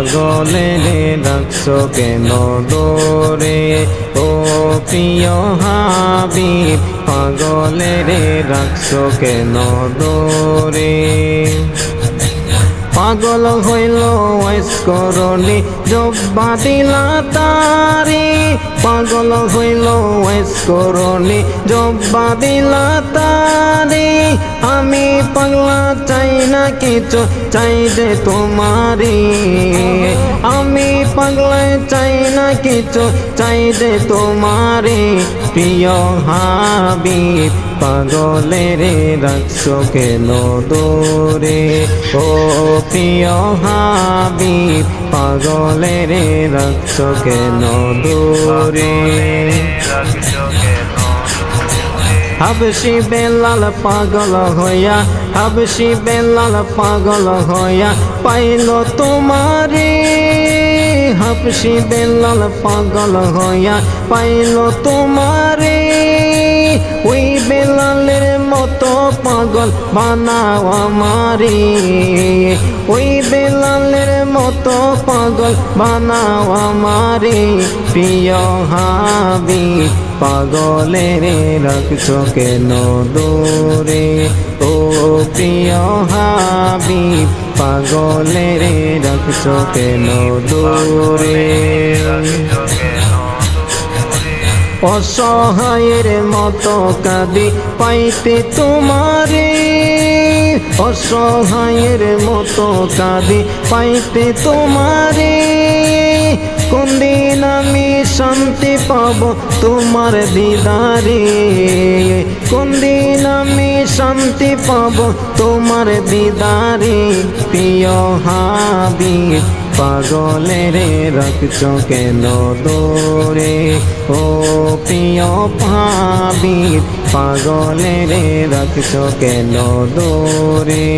পাগলের রাখছো কেন দোরে ও প্রিয় হাবিব পাগলের রাখছো কেন দোরে পাগল হইল ওয়াইস করলি জব্বা দিলা তারি। পাগল হইল ওয়াইস করলি জব্বা দিলা তারি। আমি পাগলা না কিছু চাই যে তোমারি? আমি পাগলা চাই না কিছু চাই যে তোমারি? প্রিয় হাবিব, পাগলের রাখছ কেন দোরে ও প্রিয় হাবিব, পাগলের রাখছ কেন দোরে হাবসি বেলাল পাগল হইয়া হাবসি বেলাল পাগল হইয়া পাইল তোমারে। হাবসি বেলাল পাগল হইয়া পাইল তোমারে। মতো পাগল বানাও আমারে। ওই বেলালের মতো পাগল বানাও আমারে। প্রিয় হাবি, পাগলের রাখছো কেন দূরে? ও প্রিয় হাবি, পাগলের রাখছো কেন দূরে? অসহায়ের মতো কাঁদি পাইতে তোমারে। অসহায়ের মতো কাঁদি পাইতে তোমারে। কোন দিন আমি শান্তি পাব তোমার দিদারে। কোন দিন আমি শান্তি পাব তোমার দিদারে। প্রিয় হাবিব পাগলের রক্ত কেন দোরে ও প্রিয় ভাবি পাগলের রক্ত কেন দোরে